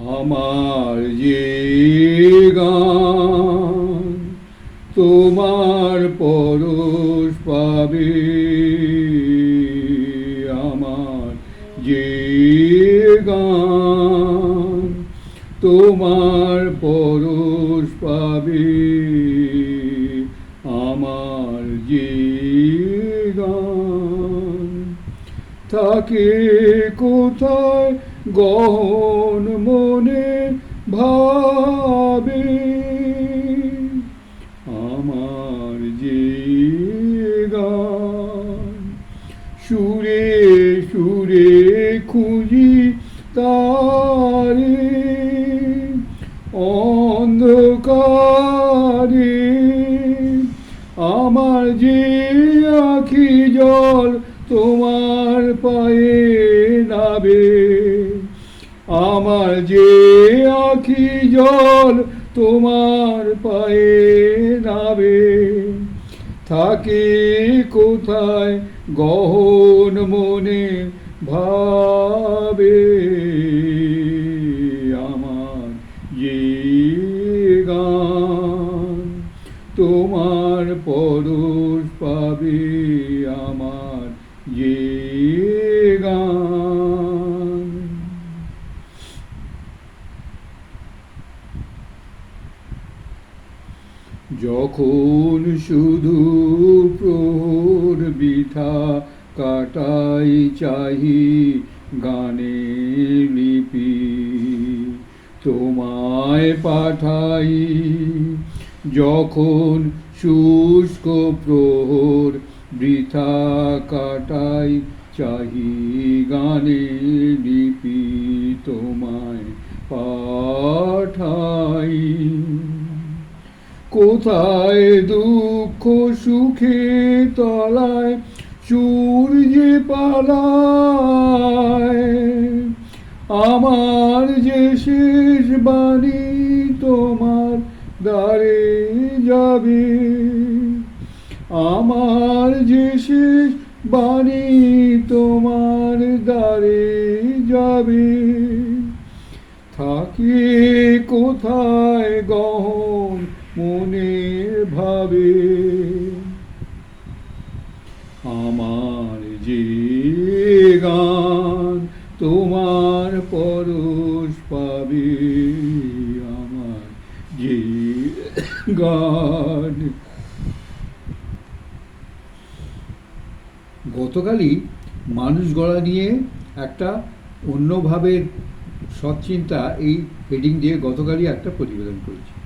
আমার যে তোমার পরশ পাবে আমার যে তোমার পরশ পাবে আমার যে থাকে কোথায়? গহন মনে ভাবে আমার যে গান সুরে সুরে খুঁজি আমার যে আখি জল তোমার পায়ে নাবে থাকে কোথায় গহন মনে ভাবে? আমার যে গান তোমার পরশ পাবে, আমার যে গান যখন শুধু প্রহর বৃথা কাটাই চাহি গানে লিপি। তোমায় পাঠাই যখন শুষ্ক প্রহর বৃথা কাটাই চাহি গানে লিপি। তোমায় পাঠাই কোথায় দুঃখ সুখে তলায় সূর্যে পালায়? আমার যে শেষ বাণী তোমার দ্বারে যাবে। আমার যে শেষ বাণী তোমার দ্বারে যাবে। থাকে কোথায় গহন মনে ভাবে আমার যে গান তোমার পরশ পাবে, আমার যে গান। গতকালই মানুষ গড়া নিয়ে একটা অন্যভাবের সৎচিন্তা এই হেডিং দিয়ে গতকালই একটা প্রতিবেদন করেছি।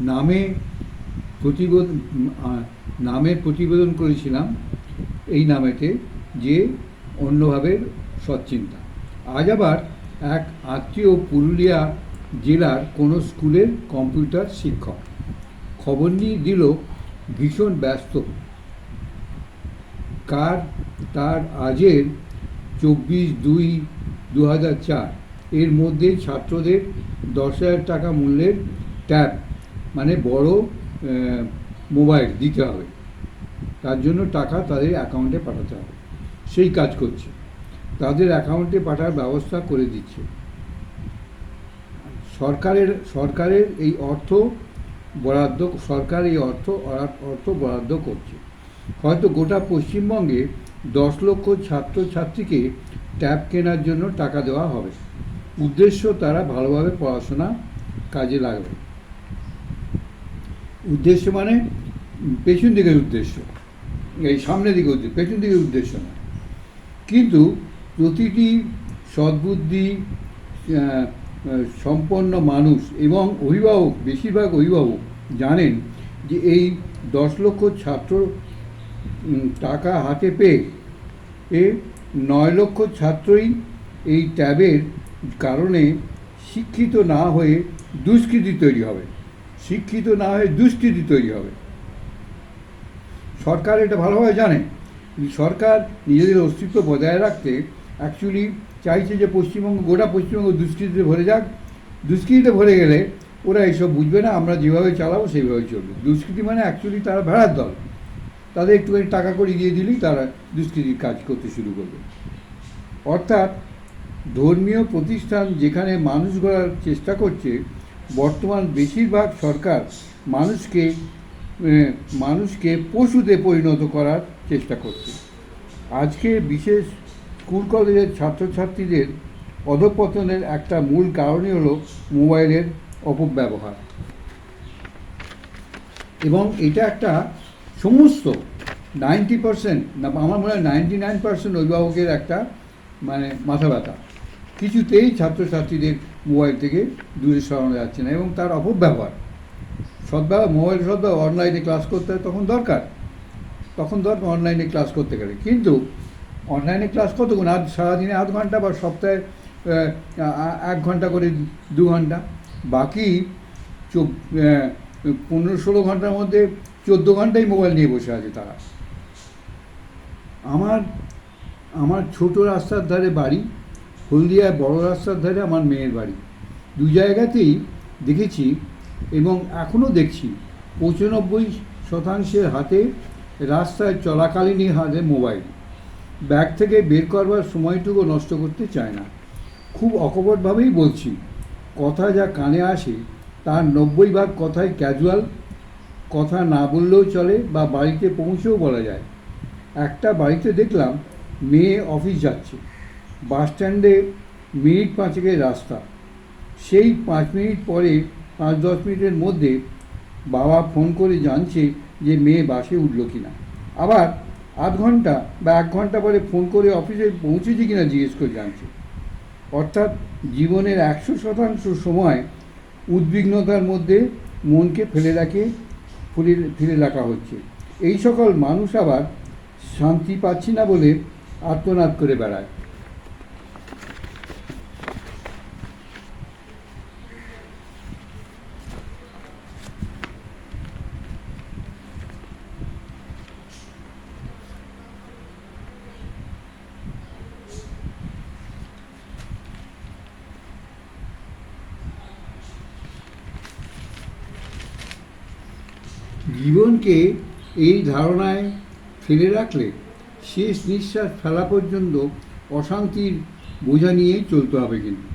নামে প্রতিবেদন নামের প্রতিবেদন করেছিলাম এই নামেতে যে অন্যভাবের সৎচিন্তা আজ আবার এক আত্মীয় পুরুলিয়া জেলার কোনো স্কুলের কম্পিউটার শিক্ষক খবর নিয়ে দিল, ভীষণ ব্যস্ত। কার, তার আজের চব্বিশ দুই দু হাজার চার। এর মধ্যে ছাত্রদের দশ হাজার টাকা মূল্যের ট্যাব মানে বড় মোবাইল দিতে হবে। তার জন্য টাকা তাদের অ্যাকাউন্টে পাঠাতে হবে। সেই কাজ করছে। তাদের অ্যাকাউন্টে পাঠার ব্যবস্থা করে দিচ্ছে। সরকারের সরকারের এই অর্থ বরাদ্দ, সরকার এই অর্থ অর্থ বরাদ্দ করছে। হয়তো গোটা পশ্চিমবঙ্গে দশ লক্ষ ছাত্রছাত্রীকে ট্যাব কেনার জন্য টাকা দেওয়া হবে। উদ্দেশ্য তারা ভালোভাবে পড়াশোনা কাজে লাগবে। উদ্দেশ্য মানে পেছন দিকের উদ্দেশ্য। এই সামনের দিকে উদ্দেশ্য পেছন দিকের উদ্দেশ্য না। কিন্তু প্রতিটি সদ্বুদ্ধি সম্পন্ন মানুষ এবং অভিভাবক, বেশিরভাগ অভিভাবক জানেন যে এই দশ লক্ষ ছাত্র টাকা হাতে পেয়ে এ নয় লক্ষ ছাত্রই এই ট্যাবের কারণে শিক্ষিত না হয়ে দুষ্কৃতি তৈরি হবে। শিক্ষিত না হয়ে দুষ্কৃতি তৈরি হবে। সরকার এটা ভালোভাবে জানে সরকার নিজেদের অস্তিত্ব বজায় রাখতে অ্যাকচুয়ালি চাইছে যে পশ্চিমবঙ্গ, গোটা পশ্চিমবঙ্গ দুষ্কৃতিতে ভরে যাক। দুষ্কৃতিতে ভরে গেলে ওরা এসব বুঝবে না, আমরা যেভাবে চালাবো সেইভাবে চলবে। দুষ্কৃতি মানে অ্যাকচুয়ালি তারা ভেড়ার দল। তাদের একটুখানি টাকা করে দিয়ে দিলেই তারা দুষ্কৃতির কাজ করতে শুরু করবে। অর্থাৎ ধর্মীয় প্রতিষ্ঠান যেখানে মানুষ গড়ার চেষ্টা করছে বর্তমান বেশিরভাগ সরকার মানুষকে মানুষকে পশুতে পরিণত করার চেষ্টা করছে। আজকে বিশেষ স্কুল কলেজের ছাত্রছাত্রীদের অধপতনের একটা মূল কারণই হলো মোবাইলের অপব্যবহার। এবং এটা একটা সমস্ত নাইনটি পার্সেন্ট, না, আমার মনে হয় নাইনটি নাইন পার্সেন্ট অভিভাবকের একটা মানে মাথা ব্যথা কিছুতেই ছাত্রছাত্রীদের মোবাইল থেকে দূরে সরানো যাচ্ছে না এবং তার অপব্যবহার। সদ্ব্যবহার, মোবাইল সদ্ব্যবহার, অনলাইনে ক্লাস করতে হয় তখন দরকার। তখন দরকার অনলাইনে ক্লাস করতে গেলে। কিন্তু অনলাইনে ক্লাস কতক্ষণ? আধ, সারাদিনে আধ ঘণ্টা বা সপ্তাহে এক ঘণ্টা করে দু ঘণ্টা। বাকি পনেরো ষোলো ঘণ্টার মধ্যে চোদ্দ ঘন্টাই মোবাইল নিয়ে বসে আছে তারা। আমার আমার ছোট রাস্তার ধারে বাড়ি হলদিয়ায় বড় রাস্তার ধারে আমার মেয়ের বাড়ি। দু জায়গাতেই দেখেছি এবং এখনও দেখছি পঁচানব্বই শতাংশের হাতে রাস্তায় চলাকালীনই হাতে মোবাইল। ব্যাগ থেকে বের করবার সময়টুকু নষ্ট করতে চায় না। খুব অকপটভাবেই বলছি, কথা যা কানে আসে তার নব্বই ভাগ কথাই ক্যাজুয়াল কথা না বললেও চলে বা বাড়িতে পৌঁছেও বলা যায়। একটা বাড়িতে দেখলাম মেয়ে অফিস যাচ্ছে। বাস স্ট্যান্ডে মিনিট পাঁচেকের রাস্তা। সেই পাঁচ মিনিট পরে, পাঁচ দশ মিনিটের মধ্যে বাবা ফোন করে জানছে যে মেয়ে বাসে উঠল কি না আবার আধ ঘণ্টা বা এক ঘণ্টা পরে ফোন করে অফিসে পৌঁছেছে কিনা জিজ্ঞেস করে জানছে। অর্থাৎ জীবনের একশো শতাংশ সময় উদ্বিগ্নতার মধ্যে মনকে ফেলে রাখে, ফেলে ফেলে রাখা হচ্ছে। এই সকল মানুষ আবার শান্তি পাচ্ছি না বলে আত্মনাদ করে বেড়ায়। জীবনকে এই ধারণায় ফেলে রাখলে শেষ নিঃশ্বাস ফেলা পর্যন্ত অশান্তির বোঝা নিয়েই চলতে হবে কিন্তু।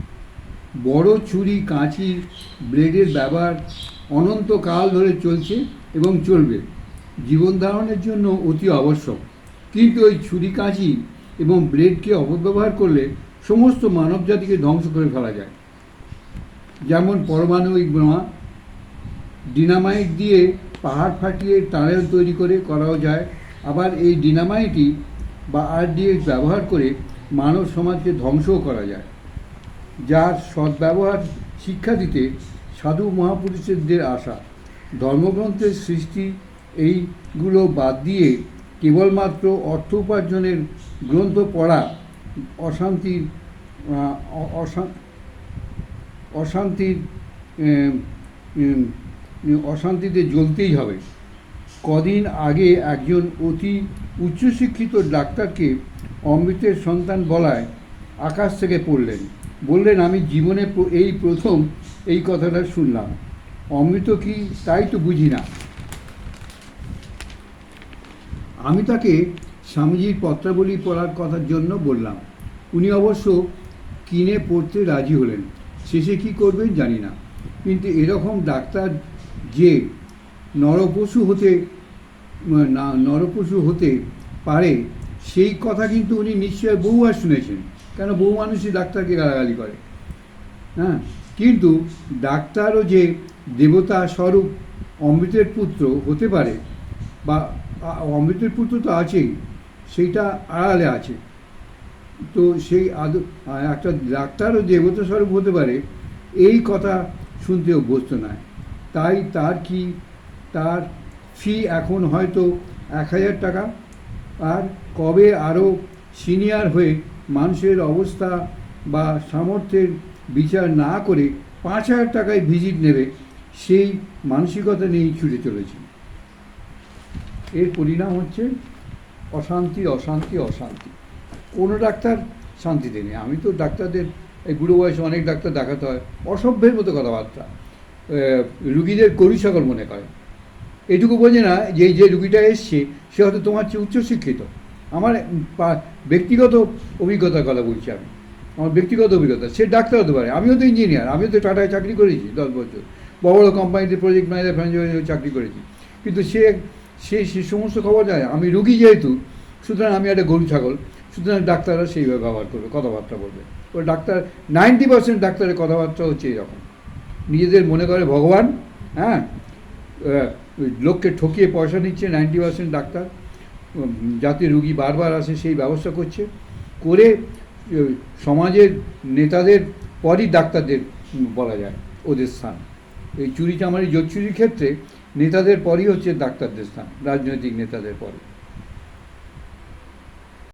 বড় ছুরি কাঁচি ব্লেডের ব্যবহার অনন্তকাল ধরে চলছে এবং চলবে। জীবন ধারণের জন্য অতি আবশ্যক। কিন্তু ওই ছুরি কাঁচি এবং ব্লেডকে অপব্যবহার করলে সমস্ত মানব জাতিকে ধ্বংস করে ফেলা যায়। যেমন পারমাণবিক বোমা ডিনামাইট দিয়ে পাহাড় ফাটিয়ে টানেল তৈরি করে করাও যায়। আবার এই ডিনামাইটই বা আরডিএক্স ব্যবহার করে মানব সমাজকে ধ্বংসও করা যায়। যার সদ্ব্যবহার শিক্ষা দিতে সাধু মহাপুরুষদের আশা। ধর্মগ্রন্থের সৃষ্টি এইগুলো বাদ দিয়ে কেবলমাত্র অর্থ উপার্জনের গ্রন্থ পড়া অশান্তির অশান্তির অশান্তিতে জ্বলতেই হবে। কদিন আগে একজন অতি উচ্চশিক্ষিত ডাক্তারকে অমৃতের সন্তান বলায় আকাশ থেকে পড়লেন। বললেন, আমি জীবনে এই প্রথম এই কথাটা শুনলাম। অমৃত কি তাই তো বুঝি না। আমি তাকে স্বামীজির পত্রাবলী পড়ার কথার জন্য বললাম। উনি অবশ্য কিনে পড়তে রাজি হলেন। শেষে কি করবেন জানি না। কিন্তু এরকম ডাক্তার যে নরপশু হতে না, নরপশু হতে পারে, সেই কথা কিন্তু উনি নিশ্চয় বহুবার শুনেছেন। কেন? বহু মানুষই ডাক্তারকে গালাগালি করে। হ্যাঁ? কিন্তু ডাক্তারও যে দেবতা স্বরূপ অমৃতের পুত্র হতে পারে, বা অমৃতের পুত্র তো আছেই, সেইটা আড়ালে আছে। তো সেই আদ একটা ডাক্তারও দেবতা স্বরূপ হতে পারে, এই কথা শুনতে অভ্যস্ত নয়। তাই তার কি, তার ফি এখন হয়তো এক হাজার টাকা। আর কবে আরও সিনিয়র হয়ে মানুষের অবস্থা বা সামর্থ্যের বিচার না করে পাঁচ হাজার টাকায় ভিজিট নেবে, সেই মানসিকতা নিয়েই ছুটে চলেছে। এর পরিণাম হচ্ছে অশান্তি অশান্তি অশান্তি। কোনো ডাক্তার শান্তিতে নেই। আমি তো ডাক্তারদের, এই বুড়ো বয়সে অনেক ডাক্তার দেখাতে হয়। অসভ্যের মতো কথাবার্তা। রুগীদের করি সকল মনে করে। এটুকু বোঝে না যে যে রুগীটা এসছে, সে হয়তো তোমার চেয়ে উচ্চশিক্ষিত আমার ব্যক্তিগত অভিজ্ঞতার কথা বলছি আমি। আমার ব্যক্তিগত অভিজ্ঞতা, সে ডাক্তার হতে পারে, আমিও তো ইঞ্জিনিয়ার আমিও তো টাটায় চাকরি করেছি দশ বছর। বড় বড় কোম্পানিতে প্রজেক্ট ম্যানেজার ফ্যানেজার চাকরি করেছি। কিন্তু সে সে সে সমস্ত খবর জানে। আমি রুগী যেহেতু, সুতরাং আমি একটা গরু ছাগল, সুতরাং ডাক্তাররা সেইভাবে ব্যবহার করবে, কথাবার্তা বলবে। ও ডাক্তার নাইনটি পার্সেন্ট ডাক্তারের কথাবার্তা হচ্ছে এরকম। নিজেদের মনে করে ভগবান হ্যাঁ? লোককে ঠকিয়ে পয়সা নিচ্ছে নাইনটি পার্সেন্ট ডাক্তার যাতে রুগী বারবার আসে, সেই ব্যবস্থা করছে, করে সমাজের নেতাদের, পরই ডাক্তারদের বলা যায়, ওদের স্থান। এই চুরি চামারি জোচ্চুরির ক্ষেত্রে, নেতাদের পরই হচ্ছে ডাক্তারদের স্থান, রাজনৈতিক নেতাদের পরে